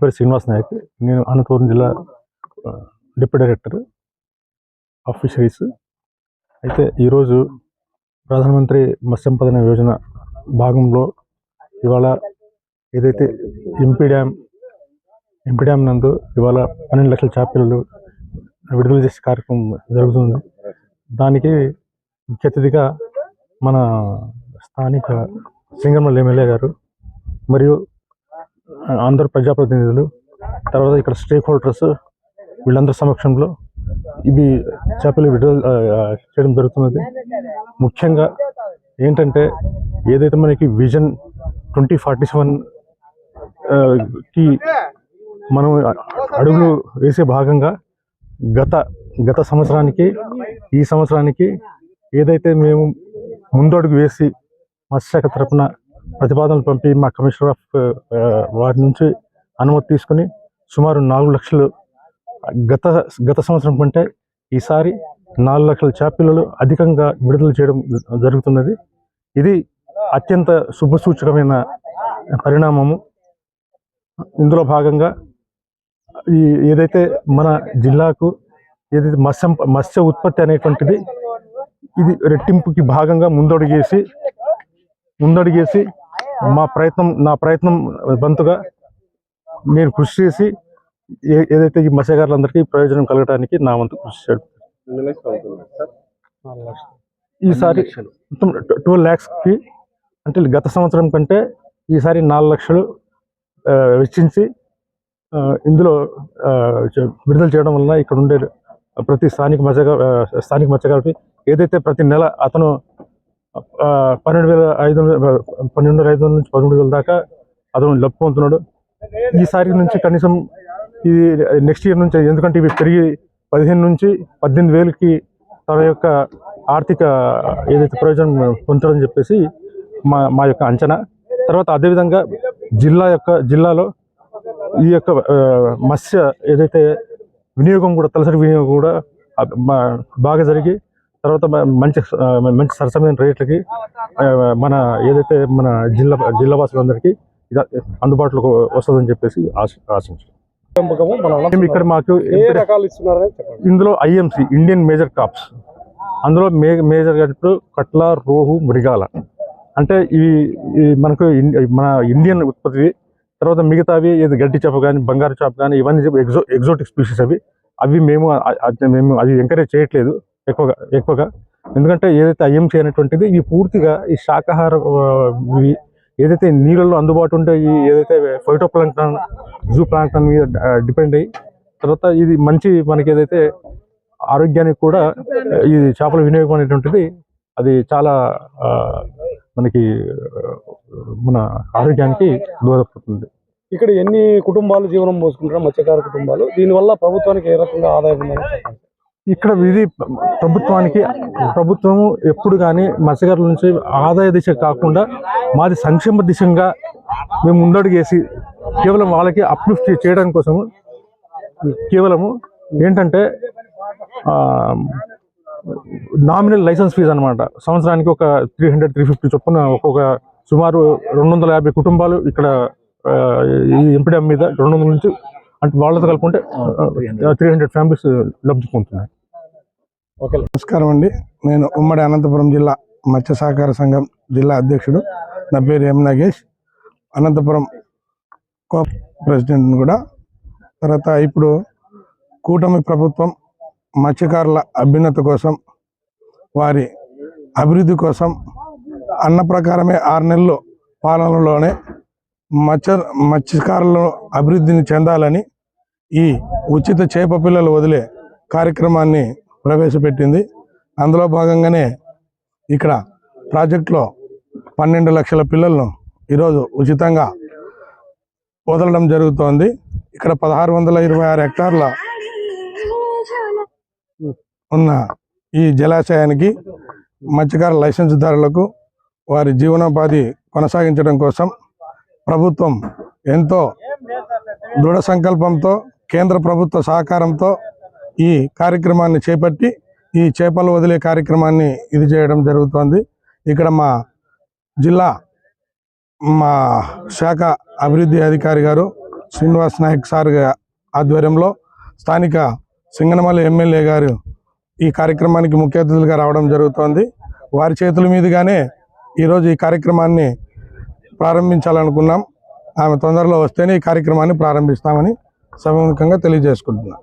పేరు శ్రీనివాస్ నాయక్. నేను అనంతపురం జిల్లా డిప్యూటీ డైరెక్టర్ ఆఫ్ ఫిషరీస్. అయితే ఈరోజు ప్రధానమంత్రి మత్స్యంపదన యోజన భాగంలో ఇవాళ ఏదైతే ఎంపీ డ్యామ్ ఎంపీ డ్యామ్ నందు ఇవాళ పన్నెండు లక్షల చేపలు విడుదల చేసే కార్యక్రమం జరుగుతుంది. దానికి ముఖ్య అతిథిగా మన స్థానిక సింగమల్ ఎమ్మెల్యే గారు మరియు ఆంధ్ర ప్రజాప్రతినిధులు తర్వాత ఇక్కడ స్టేక్ హోల్డర్స్ వీళ్ళందరి సమక్షంలో ఇవి చేపలు విడుదల చేయడం జరుగుతున్నది. ముఖ్యంగా ఏంటంటే ఏదైతే మనకి విజన్ ట్వంటీ ఫార్టీ సెవెన్కి మనం అడుగులు వేసే భాగంగా గత గత సంవత్సరానికి ఈ సంవత్సరానికి ఏదైతే మేము ముందడుగు వేసి మత్స్యశాఖ తరఫున ప్రతిపాదనలు పంపి మా కమిషనర్ ఆఫ్ వారి నుంచి అనుమతి తీసుకుని సుమారు నాలుగు లక్షలు గత గత సంవత్సరం కంటే ఈసారి నాలుగు లక్షల చేపలు అధికంగా విడుదల చేయడం జరుగుతున్నది. ఇది అత్యంత శుభసూచకమైన పరిణామము. ఇందులో భాగంగా ఈ ఏదైతే మన జిల్లాకు ఏదైతే మత్స్య మత్స్య ఉత్పత్తి అనేటువంటిది ఇది రెట్టింపుకి భాగంగా ముందడుగేసి ముందడుగేసి మా ప్రయత్నం నా ప్రయత్నం వంతుగా నేను కృషి చేసి ఏదైతే ఈ మత్స్యకారులందరికీ ప్రయోజనం కలగడానికి నా వంతు కృషి చేయడం ఈసారి మొత్తం ట్వెల్వ్ ల్యాక్స్కి అంటే గత సంవత్సరం కంటే ఈసారి నాలుగు లక్షలు వెచ్చించి ఇందులో విడుదల చేయడం వలన ఇక్కడ ఉండే ప్రతి స్థానిక మత్స్యగా ఆ, స్థానిక మత్స్యకారుడికి ఏదైతే ప్రతి నెల అతను పన్నెండు వేల ఐదు పన్నెండు వేల ఐదు వందల నుంచి పదమూడు వేల దాకా అతను లబ్ధి పొందుతున్నాడు ఈసారి నుంచి కనీసం ఇది నెక్స్ట్ ఇయర్ నుంచి ఎందుకంటే ఇవి పెరిగి పదిహేను నుంచి పద్దెనిమిది వేలకి తన యొక్క ఆర్థిక ఏదైతే ప్రయోజనం పొందుతుందని చెప్పేసి మా మా యొక్క అంచనా. తర్వాత అదేవిధంగా జిల్లా యొక్క జిల్లాలో ఈ యొక్క మత్స్య ఏదైతే వినియోగం కూడా తలసరి వినియోగం కూడా మా- బాగా జరిగి తర్వాత మంచి మంచి సరసమైన రేట్లకి మన ఏదైతే మన జిల్లా జిల్లా వాసులందరికీ ఇది అందుబాటులోకి వస్తుందని చెప్పేసి ఆశ ఆశించాం ఇక్కడ మాకు ఇందులో ఐఎంసి ఇండియన్ మేజర్ కాప్స్. అందులో మే మేజర్ ఇప్పుడు కట్ల రోహు మృగాల. అంటే ఇవి మనకు మన ఇండియన్ ఉత్పత్తి తర్వాత మిగతావి ఏది గడ్డి చేప కానీ బంగారు చేప కానీ ఇవన్నీ ఎగ్జో ఎగ్జోటిక్ స్పీషీస్ అవి. అవి మేము మేము అది ఎంకరేజ్ చేయట్లేదు. ఎక్కువగా ఎక్కువగా. ఎందుకంటే ఏదైతే ఐఎంసీ అనేటువంటిది ఇవి పూర్తిగా ఈ శాకాహార ఏదైతే నీళ్ళల్లో అందుబాటు ఉంటే ఈ ఏదైతే ఫైటో ప్లాంక్టన్ జూ ప్లాంక్టన్ మీద డిపెండ్ అయ్యి తర్వాత ఇది మంచి మనకి ఏదైతే ఆరోగ్యానికి కూడా ఇది ఈ చేపల వినియోగం అనేటువంటిది అది చాలా ఆ, మనకి మన ఆరోగ్యానికి దోహదపడుతుంది. ఇక్కడ ఎన్ని కుటుంబాలు జీవనం పోసుకుంటారు మత్స్యకార కుటుంబాలు దీనివల్ల ప్రభుత్వానికి ఏ రకంగా ఆదాయం ఉందని చెప్పండి? ఇక్కడ ఇది ప్రభుత్వానికి ప్రభుత్వము ఎప్పుడు కానీ మత్స్యకారుల నుంచి ఆదాయ దిశ కాకుండా మాది సంక్షేమ దిశంగా మేము ముందడుగేసి కేవలం వాళ్ళకి అప్లిఫ్ట్ చేయడం కోసము కేవలము ఏంటంటే నామినల్ లైసెన్స్ ఫీజు అనమాట సంవత్సరానికి ఒక త్రీ హండ్రెడ్ త్రీ ఫిఫ్టీ చొప్పున ఒక్కొక్క సుమారు రెండు వందల యాభై కుటుంబాలు ఇక్కడ ఈ ఎంపీడీఎం మీద రెండు వందల నుంచి అంటే వాళ్ళతో కలుపుకుంటే త్రీ హండ్రెడ్ ఫ్యామిలీస్ లబ్ధి పొందుతున్నాయి. ఓకే. నమస్కారం అండి. నేను ఉమ్మడి అనంతపురం జిల్లా మత్స్య సహకార సంఘం జిల్లా అధ్యక్షుడు. నా పేరు M Nagesh. Anantapuram co president కూడా. తర్వాత ఇప్పుడు కూటమి ప్రభుత్వం మత్స్యకారుల అభ్యున్నత కోసం వారి అభివృద్ధి కోసం అన్న ప్రకారమే ఆరు నెలలు పాలనలోనే మత్స్య మత్స్యకారుల అభివృద్ధిని చెందాలని ఈ ఉచిత చేప పిల్లలు వదిలే కార్యక్రమాన్ని ప్రవేశపెట్టింది. అందులో భాగంగానే ఇక్కడ ప్రాజెక్టులో పన్నెండు లక్షల పిల్లలను ఈరోజు ఉచితంగా వదలడం జరుగుతోంది. ఇక్కడ పదహారు వందల ఇరవై ఆరు హెక్టార్ల ఉన్న ఈ జలాశయానికి మత్స్యకార లైసెన్స్దారులకు వారి జీవనోపాధి కొనసాగించడం కోసం ప్రభుత్వం ఎంతో దృఢ సంకల్పంతో కేంద్ర ప్రభుత్వ సహకారంతో ఈ కార్యక్రమాన్ని చేపట్టి ఈ చేపలు వదిలే కార్యక్రమాన్ని ఇది చేయడం జరుగుతోంది. ఇక్కడ మా జిల్లా మా శాఖ అభివృద్ధి అధికారి గారు శ్రీనివాస్ నాయక్ సార్ ఆధ్వర్యంలో స్థానిక సింగనమల్లి ఎమ్మెల్యే గారు ఈ కార్యక్రమానికి ముఖ్య అతిథులుగా రావడం జరుగుతోంది. వారి చేతుల మీదుగానే ఈరోజు ఈ కార్యక్రమాన్ని ప్రారంభించాలనుకున్నాం. ఆమె తొందరలో వస్తేనే ఈ కార్యక్రమాన్ని ప్రారంభిస్తామని సభముఖంగా తెలియజేసుకుంటున్నాం.